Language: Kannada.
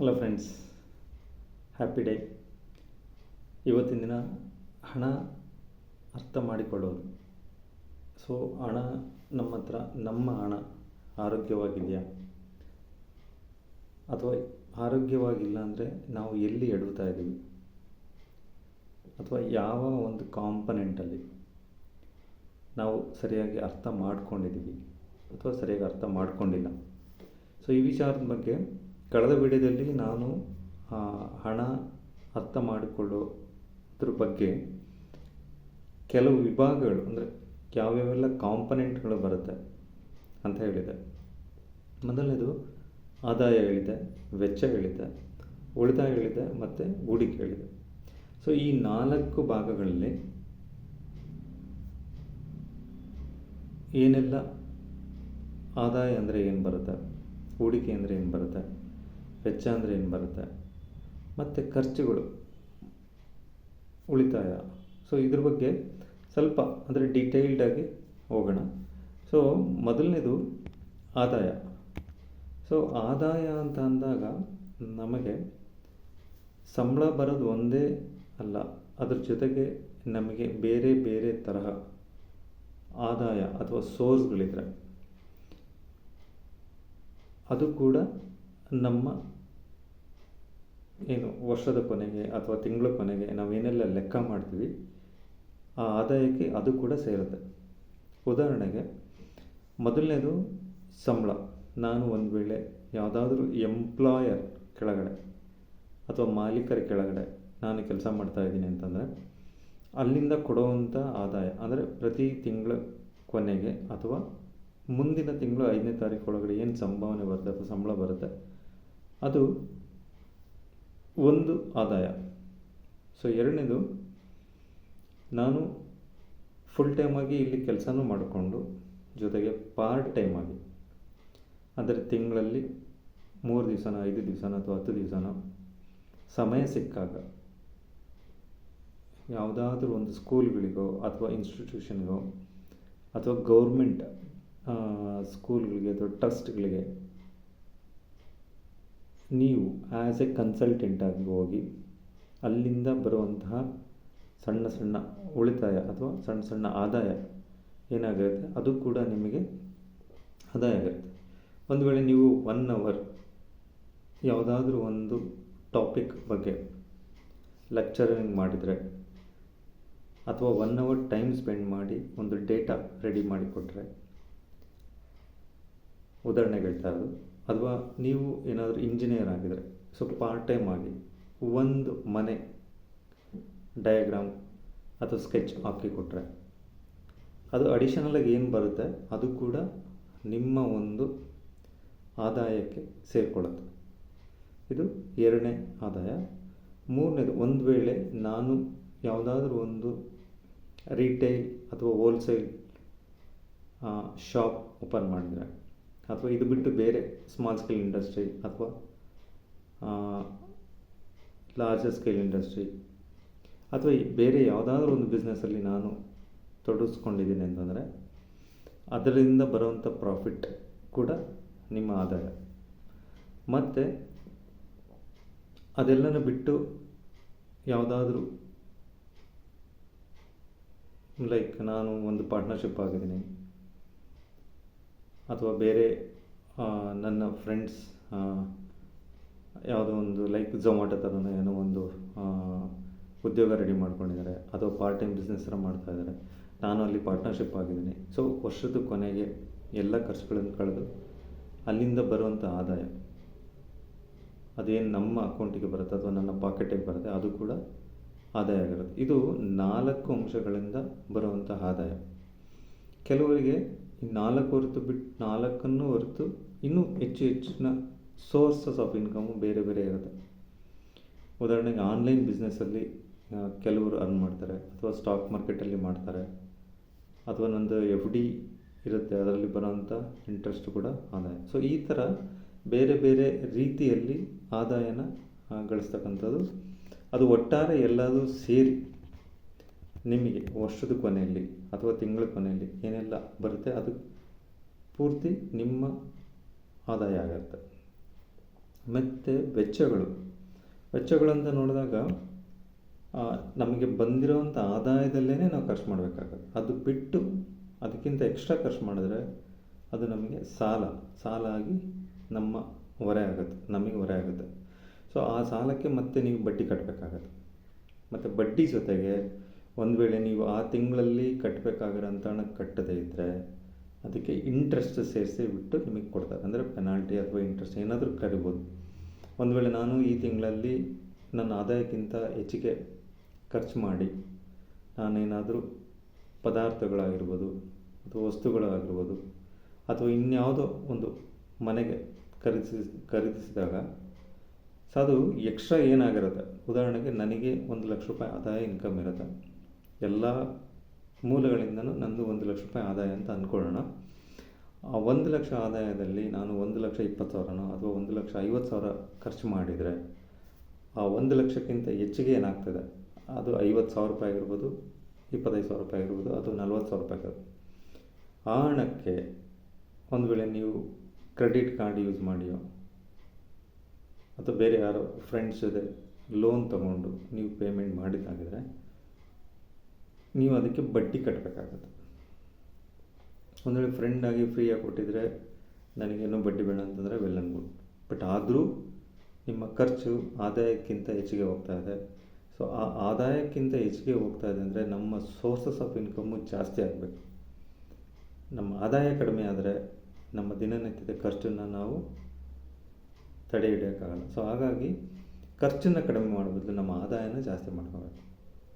ಹಲೋ ಫ್ರೆಂಡ್ಸ್ ಹ್ಯಾಪಿ ಡೇ ಇವತ್ತಿನ ದಿನ ಹಣ ಅರ್ಥ ಮಾಡಿಕೊಳ್ಳೋದು. ಸೊ ಹಣ ನಮ್ಮ ಹತ್ರ, ನಮ್ಮ ಹಣ ಆರೋಗ್ಯವಾಗಿದೆಯಾ? ಅಥವಾ ಆರೋಗ್ಯವಾಗಿಲ್ಲ ಅಂದರೆ ನಾವು ಎಲ್ಲಿ ಎಡುತ್ತಾ ಇದ್ದೀವಿ? ಅಥವಾ ಯಾವ ಒಂದು ಕಾಂಪನೆಂಟಲ್ಲಿ ನಾವು ಸರಿಯಾಗಿ ಅರ್ಥ ಮಾಡ್ಕೊಂಡಿದ್ದೀವಿ? ಅಥವಾ ಸರಿಯಾಗಿ ಅರ್ಥ ಮಾಡ್ಕೊಂಡಿಲ್ಲ? ಸೊ ಈ ವಿಚಾರದ ಬಗ್ಗೆ ಕಳೆದ ವಿಡಿಯೋದಲ್ಲಿ ನಾನು ಹಣ ಅರ್ಥ ಮಾಡಿಕೊಳ್ಳೋದ್ರ ಬಗ್ಗೆ ಕೆಲವು ವಿಭಾಗಗಳು, ಅಂದರೆ ಯಾವ್ಯಾವೆಲ್ಲ ಕಾಂಪನೆಂಟ್ಗಳು ಬರುತ್ತೆ ಅಂತ ಹೇಳಿದೆ. ಮೊದಲನೇದು ಆದಾಯ ಹೇಳಿದೆ, ವೆಚ್ಚ ಹೇಳಿದೆ, ಉಳಿತಾಯ ಹೇಳಿದೆ ಮತ್ತು ಹೂಡಿಕೆ ಹೇಳಿದೆ. ಸೊ ಈ ನಾಲ್ಕು ಭಾಗಗಳಲ್ಲಿ ಏನೆಲ್ಲ ಆದಾಯ ಅಂದರೆ ಏನು ಬರುತ್ತೆ, ಹೂಡಿಕೆ ಅಂದರೆ ಏನು ಬರುತ್ತೆ ವೆಚ್ಚ ಅಂದರೆ ಏನು ಬರುತ್ತೆ? ಮತ್ತು ಖರ್ಚುಗಳು ಉಳಿತಾಯ. ಸೊ ಇದ್ರ ಬಗ್ಗೆ ಸ್ವಲ್ಪ ಅಂದರೆ ಆಗಿ ಹೋಗೋಣ. ಸೊ ಮೊದಲನೇದು ಆದಾಯ. ಸೊ ಆದಾಯ ಅಂತ ಅಂದಾಗ ನಮಗೆ ಸಂಬಳ ಬರೋದು ಒಂದೇ ಅಲ್ಲ, ಅದ್ರ ಜೊತೆಗೆ ನಮಗೆ ಬೇರೆ ಬೇರೆ ತರಹ ಆದಾಯ ಅಥವಾ ಸೋರ್ಸ್ಗಳಿದ್ರೆ ಅದು ಕೂಡ ನಮ್ಮ ಏನು ವರ್ಷದ ಕೊನೆಗೆ ಅಥವಾ ತಿಂಗಳ ಕೊನೆಗೆ ನಾವೇನೆಲ್ಲ ಲೆಕ್ಕ ಮಾಡ್ತೀವಿ, ಆ ಆದಾಯಕ್ಕೆ ಅದು ಕೂಡ ಸೇರುತ್ತೆ. ಉದಾಹರಣೆಗೆ, ಮೊದಲನೇದು ಸಂಬಳ. ನಾನು ಒಂದು ವೇಳೆ ಯಾವುದಾದ್ರೂ ಎಂಪ್ಲಾಯರ್ ಕೆಳಗಡೆ ಅಥವಾ ಮಾಲೀಕರ ಕೆಳಗಡೆ ನಾನು ಕೆಲಸ ಮಾಡ್ತಾ ಇದ್ದೀನಿ ಅಂತಂದರೆ, ಅಲ್ಲಿಂದ ಕೊಡುವಂಥ ಆದಾಯ, ಅಂದರೆ ಪ್ರತಿ ತಿಂಗಳ ಕೊನೆಗೆ ಅಥವಾ ಮುಂದಿನ ತಿಂಗಳು ಐದನೇ ತಾರೀಕು ಒಳಗಡೆ ಏನು ಸಂಭಾವನೆ ಬರುತ್ತೆ ಅಥವಾ ಸಂಬಳ ಬರುತ್ತೆ ಅದು ಒಂದು ಆದಾಯ. ಸೊ ಎರಡನೇದು ನಾನು ಫುಲ್ ಟೈಮಾಗಿ ಇಲ್ಲಿ ಕೆಲಸನೂ ಮಾಡಿಕೊಂಡು ಜೊತೆಗೆ ಪಾರ್ಟ್ ಟೈಮಾಗಿ ಅಂದರೆ ತಿಂಗಳಲ್ಲಿ ಮೂರು ದಿವಸನ, ಐದು ದಿವಸನ ಅಥವಾ ಹತ್ತು ದಿವಸನ ಸಮಯ ಸಿಕ್ಕಾಗ ಯಾವುದಾದ್ರೂ ಒಂದು ಸ್ಕೂಲ್ಗಳಿಗೋ ಅಥವಾ ಇನ್ಸ್ಟಿಟ್ಯೂಷನ್ಗೋ ಅಥವಾ ಗೌರ್ಮೆಂಟ್ ಸ್ಕೂಲ್ಗಳಿಗೆ ಅಥವಾ ಟ್ರಸ್ಟ್ಗಳಿಗೆ ನೀವು ಆ್ಯಸ್ ಎ ಕನ್ಸಲ್ಟೆಂಟ್ ಆಗಿ ಹೋಗಿ ಅಲ್ಲಿಂದ ಬರುವಂತಹ ಸಣ್ಣ ಸಣ್ಣ ಉಳಿತಾಯ ಅಥವಾ ಸಣ್ಣ ಸಣ್ಣ ಆದಾಯ ಏನಾಗಿರುತ್ತೆ? ಅದು ಕೂಡ ನಿಮಗೆ ಆದಾಯ ಆಗಿರುತ್ತೆ. ಒಂದು ವೇಳೆ ನೀವು ಒನ್ ಅವರ್ ಯಾವುದಾದ್ರೂ ಒಂದು ಟಾಪಿಕ್ ಬಗ್ಗೆ ಲೆಕ್ಚರಿಂಗ್ ಮಾಡಿದರೆ ಅಥವಾ ಒನ್ ಅವರ್ ಟೈಮ್ ಸ್ಪೆಂಡ್ ಮಾಡಿ ಒಂದು ಡೇಟಾ ರೆಡಿ ಮಾಡಿಕೊಟ್ರೆ, ಉದಾಹರಣೆಗೆ ಹೇಳ್ತಾ ಇರೋದು ಅಥವಾ ನೀವು ಏನಾದರೂ ಇಂಜಿನಿಯರ್ ಆಗಿದರೆ, ಸ್ವಲ್ಪ ಪಾರ್ಟ್ ಟೈಮ್ ಆಗಿ ಒಂದು ಮನೆ ಡಯಾಗ್ರಾಮ್ ಅಥವಾ ಸ್ಕೆಚ್ ಹಾಕಿ ಕೊಟ್ಟರೆ ಅದು ಅಡಿಷನಲಾಗಿ ಏನು ಬರುತ್ತೆ? ಅದು ಕೂಡ ನಿಮ್ಮ ಒಂದು ಆದಾಯಕ್ಕೆ ಸೇರಿಕೊಳ್ಳುತ್ತೆ. ಇದು ಎರಡನೇ ಆದಾಯ. ಮೂರನೇದು, ಒಂದು ವೇಳೆ ನಾನು ಯಾವುದಾದ್ರೂ ಒಂದು ರಿಟೇಲ್ ಅಥವಾ ಹೋಲ್ಸೇಲ್ ಶಾಪ್ ಓಪನ್ ಮಾಡಿದರೆ ಅಥವಾ ಇದು ಬಿಟ್ಟು ಬೇರೆ ಸ್ಮಾಲ್ ಸ್ಕೇಲ್ ಇಂಡಸ್ಟ್ರಿ ಅಥವಾ ಲಾರ್ಜರ್ ಸ್ಕೇಲ್ ಇಂಡಸ್ಟ್ರಿ ಅಥವಾ ಬೇರೆ ಯಾವುದಾದ್ರೂ ಒಂದು ಬಿಸ್ನೆಸ್ಸಲ್ಲಿ ನಾನು ತೊಡಗಿಸ್ಕೊಂಡಿದ್ದೀನಿ ಅಂತಂದರೆ, ಅದರಿಂದ ಬರುವಂಥ ಪ್ರಾಫಿಟ್ ಕೂಡ ನಿಮ್ಮ ಆದಾಯ. ಮತ್ತು ಅದೆಲ್ಲನೂ ಬಿಟ್ಟು ಯಾವುದಾದ್ರೂ ಲೈಕ್ ನಾನು ಒಂದು ಪಾರ್ಟ್ನರ್ಶಿಪ್ ಆಗಿದ್ದೀನಿ. ಅಥವಾ ಬೇರೆ ನನ್ನ ಫ್ರೆಂಡ್ಸ್ ಯಾವುದೋ ಒಂದು ಲೈಕ್ ಝೊಮ್ಯಾಟೊ ಥರ ಏನೋ ಒಂದು ಉದ್ಯೋಗ ರೆಡಿ ಮಾಡ್ಕೊಂಡಿದ್ದಾರೆ. ಅಥವಾ ಪಾರ್ಟ್ ಟೈಮ್ ಬಿಸ್ನೆಸ್ ಥರ ಮಾಡ್ತಾ ಇದ್ದಾರೆ. ನಾನು ಅಲ್ಲಿ ಪಾರ್ಟ್ನರ್ಶಿಪ್ ಆಗಿದ್ದೀನಿ. ಸೊ ವರ್ಷದ ಕೊನೆಗೆ ಎಲ್ಲ ಖರ್ಚುಗಳನ್ನು ಕಳೆದು ಅಲ್ಲಿಂದ ಬರುವಂಥ ಆದಾಯ, ಅದೇನು ನಮ್ಮ ಅಕೌಂಟಿಗೆ ಬರುತ್ತೆ ಅಥವಾ ನನ್ನ ಪಾಕೆಟಿಗೆ ಬರುತ್ತೆ, ಅದು ಕೂಡ ಆದಾಯ ಆಗಿರುತ್ತೆ. ಇದು ನಾಲ್ಕು ಅಂಶಗಳಿಂದ ಬರುವಂಥ ಆದಾಯ. ಕೆಲವರಿಗೆ ಈ ನಾಲ್ಕು ಹೊರತು ಬಿಟ್ಟು ನಾಲ್ಕನ್ನು ಹೊರತು ಇನ್ನೂ ಹೆಚ್ಚು ಹೆಚ್ಚಿನ ಸೋರ್ಸಸ್ ಆಫ್ ಇನ್ಕಮು ಬೇರೆ ಬೇರೆ ಇರುತ್ತೆ. ಉದಾಹರಣೆಗೆ ಆನ್ಲೈನ್ ಬಿಸ್ನೆಸ್ಸಲ್ಲಿ ಕೆಲವರು ಅರ್ನ್ ಮಾಡ್ತಾರೆ, ಅಥವಾ ಸ್ಟಾಕ್ ಮಾರ್ಕೆಟಲ್ಲಿ ಮಾಡ್ತಾರೆ, ಅಥವಾ ನಂದು ಎಫ್ ಡಿ ಇರುತ್ತೆ, ಅದರಲ್ಲಿ ಬರೋವಂಥ ಇಂಟ್ರೆಸ್ಟ್ ಕೂಡ ಆದಾಯ. ಸೊ ಈ ಥರ ಬೇರೆ ಬೇರೆ ರೀತಿಯಲ್ಲಿ ಆದಾಯನ ಗಳಿಸ್ತಕ್ಕಂಥದ್ದು. ಅದು ಒಟ್ಟಾರೆ ಎಲ್ಲದೂ ಸೇರಿ ನಿಮಗೆ ವರ್ಷದ ಕೊನೆಯಲ್ಲಿ ಅಥವಾ ತಿಂಗಳ ಕೊನೆಯಲ್ಲಿ ಏನೆಲ್ಲ ಬರುತ್ತೆ ಅದು ಪೂರ್ತಿ ನಿಮ್ಮ ಆದಾಯ ಆಗುತ್ತೆ. ಮತ್ತು ವೆಚ್ಚಗಳು. ವೆಚ್ಚಗಳಂತ ನೋಡಿದಾಗ ನಮಗೆ ಬಂದಿರೋವಂಥ ಆದಾಯದಲ್ಲೇ ನಾವು ಖರ್ಚು ಮಾಡಬೇಕಾಗತ್ತೆ. ಅದು ಬಿಟ್ಟು ಅದಕ್ಕಿಂತ ಎಕ್ಸ್ಟ್ರಾ ಖರ್ಚು ಮಾಡಿದ್ರೆ ಅದು ನಮಗೆ ಸಾಲ. ಸಾಲ ಆಗಿ ನಮ್ಮ ಹೊರೆ ಆಗುತ್ತೆ. ನಮಗೆ ಹೊರೆ ಆಗುತ್ತೆ. ಸೊ ಆ ಸಾಲಕ್ಕೆ ಮತ್ತೆ ನೀವು ಬಡ್ಡಿ ಕಟ್ಟಬೇಕಾಗತ್ತೆ ಮತ್ತು ಬಡ್ಡಿ ಜೊತೆಗೆ ಒಂದು ವೇಳೆ ನೀವು ಆ ತಿಂಗಳಲ್ಲಿ ಕಟ್ಟಬೇಕಾಗಿರೋಂಥ ಹಣ ಕಟ್ಟದೇ ಇದ್ದರೆ ಅದಕ್ಕೆ ಇಂಟ್ರೆಸ್ಟ್ ಸೇರಿಸಿ ಬಿಟ್ಟು ನಿಮಗೆ ಕೊಡ್ತಾರೆ. ಅಂದರೆ ಪೆನಾಲ್ಟಿ ಅಥವಾ ಇಂಟ್ರೆಸ್ಟ್ ಏನಾದರೂ ಕರಿಬೋದು. ಒಂದು ವೇಳೆ ನಾನು ಈ ತಿಂಗಳಲ್ಲಿ ನನ್ನ ಆದಾಯಕ್ಕಿಂತ ಹೆಚ್ಚಿಗೆ ಖರ್ಚು ಮಾಡಿ ನಾನೇನಾದರೂ ಪದಾರ್ಥಗಳಾಗಿರ್ಬೋದು ಅಥವಾ ವಸ್ತುಗಳಾಗಿರ್ಬೋದು ಅಥವಾ ಇನ್ಯಾವುದೋ ಒಂದು ಮನೆಗೆ ಖರೀದಿಸಿ, ಖರೀದಿಸಿದಾಗ ಸೊ ಅದು ಎಕ್ಸ್ಟ್ರಾ ಏನಾಗಿರುತ್ತೆ? ಉದಾಹರಣೆಗೆ ನನಗೆ ಒಂದು ಲಕ್ಷ ರೂಪಾಯಿ ಆದಾಯ ಇನ್ಕಮ್ ಇರುತ್ತೆ. ಎಲ್ಲ ಮೂಲಗಳಿಂದಲೂ ನನ್ನದು ಒಂದು ಲಕ್ಷ ರೂಪಾಯಿ ಆದಾಯ ಅಂತ ಅಂದ್ಕೊಳ್ಳೋಣ. ಆ ಒಂದು ಲಕ್ಷ ಆದಾಯದಲ್ಲಿ ನಾನು ಒಂದು ಲಕ್ಷ ಇಪ್ಪತ್ತು ಸಾವಿರನೋ ಅಥವಾ ಒಂದು ಲಕ್ಷ ಐವತ್ತು ಸಾವಿರ ಖರ್ಚು ಮಾಡಿದರೆ ಆ ಒಂದು ಲಕ್ಷಕ್ಕಿಂತ ಹೆಚ್ಚಿಗೆ ಏನಾಗ್ತದೆ? ಅದು ಐವತ್ತು ಸಾವಿರ ರೂಪಾಯಿ ಆಗಿರ್ಬೋದು, ಇಪ್ಪತ್ತೈದು ಸಾವಿರ ರೂಪಾಯಿ ಆಗಿರ್ಬೋದು ಅಥವಾ ನಲ್ವತ್ತು ಸಾವಿರ ರೂಪಾಯಿ ಆಗಿರ್ಬೋದು. ಆ ಹಣಕ್ಕೆ ಒಂದು ವೇಳೆ ನೀವು ಕ್ರೆಡಿಟ್ ಕಾರ್ಡ್ ಯೂಸ್ ಮಾಡಿಯೋ ಅಥವಾ ಬೇರೆ ಯಾರೋ ಫ್ರೆಂಡ್ಸ್ ಜೊತೆ ಲೋನ್ ತಗೊಂಡು ನೀವು ಪೇಮೆಂಟ್ ಮಾಡಿದ್ದಾಗಿದ್ರೆ ನೀವು ಅದಕ್ಕೆ ಬಡ್ಡಿ ಕಟ್ಟಬೇಕಾಗುತ್ತೆ ಒಂದು ವೇಳೆ ಫ್ರೆಂಡಾಗಿ ಫ್ರೀಯಾಗಿ ಕೊಟ್ಟಿದ್ರೆ ನನಗೇನೋ ಬಡ್ಡಿ ಬೇಡ ಅಂತಂದರೆ ವೆಲ್ ಆ್ಯಂಡ್ ಬಟ್ ಆದರೂ ನಿಮ್ಮ ಖರ್ಚು ಆದಾಯಕ್ಕಿಂತ ಹೆಚ್ಚಿಗೆ ಹೋಗ್ತಾ ಇದೆ. ಸೊ ಆ ಆದಾಯಕ್ಕಿಂತ ಹೆಚ್ಚಿಗೆ ಹೋಗ್ತಾ ಇದೆ ಅಂದರೆ ನಮ್ಮ ಸೋರ್ಸಸ್ ಆಫ್ ಇನ್ಕಮ್ಮು ಜಾಸ್ತಿ ಆಗಬೇಕು. ನಮ್ಮ ಆದಾಯ ಕಡಿಮೆ ಆದರೆ ನಮ್ಮ ದಿನನಿತ್ಯದ ಖರ್ಚನ್ನು ನಾವು ತಡೆ ಹಿಡಿಯೋಕ್ಕಾಗಲ್ಲ ಸೊ ಹಾಗಾಗಿ ಖರ್ಚನ್ನು ಕಡಿಮೆ ಮಾಡೋ ಬದಲು ನಮ್ಮ ಆದಾಯನ ಜಾಸ್ತಿ ಮಾಡ್ಕೋಬೇಕು.